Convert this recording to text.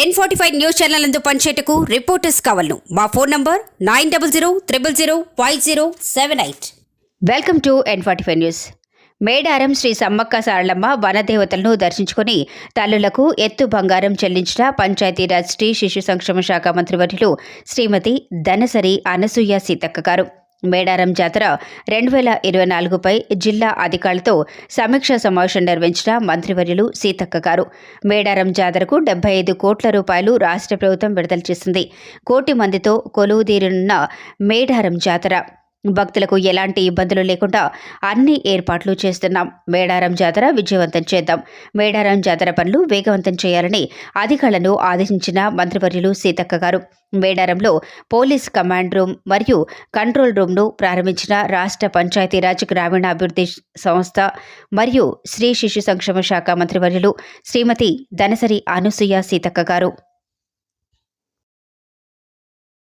N forty five news channel అందు పనిచేయటకు reporters కావాలను. మా phone number nine double zero triple zero five zero seven eight welcome to N forty five news Medaram Sri Sammakka Saralamma వనదేవతలను దర్శించుకుని తల్లులకు ఎత్తు బంగారం చెల్లించిన పంచాయతీరాజ్ శ్రీ శిశు సంక్షేమ శాఖ మంత్రివర్యులు శ్రీమతి ధనసరి అనసూయ సీతక్క గారు. మేడారం జాతర రెండు వేల ఇరవై నాలుగుపై జిల్లా అధికారులతో సమీక్ష సమావేశం నిర్వహించిన మంత్రివర్యులు సీతక్క గారు. మేడారం జాతరకు డెబ్బై ఐదు కోట్ల రూపాయలు రాష్ట్ర ప్రభుత్వం విడుదల చేసింది. కోటి మందితో కొలువుదీరనున్న మేడారం జాతర. భక్తులకు ఎలాంటి ఇబ్బందులు లేకుండా అన్ని ఏర్పాట్లు చేస్తున్నాం. మేడారం జాతర విజయవంతం చేద్దాం. మేడారం జాతర పనులు వేగవంతం చేయాలని అధికారులను ఆదేశించిన మంత్రివర్యులు సీతక్క గారు. మేడారంలో పోలీస్ కమాండ్ రూమ్ మరియు కంట్రోల్ రూమ్ను ప్రారంభించిన రాష్ట్ర పంచాయతీరాజ్ గ్రామీణాభివృద్ధి సంస్థ మరియు శ్రీ శిశు సంక్షేమ శాఖ మంత్రివర్యులు శ్రీమతి ధనసరి అనసూయ సీతక్క గారు.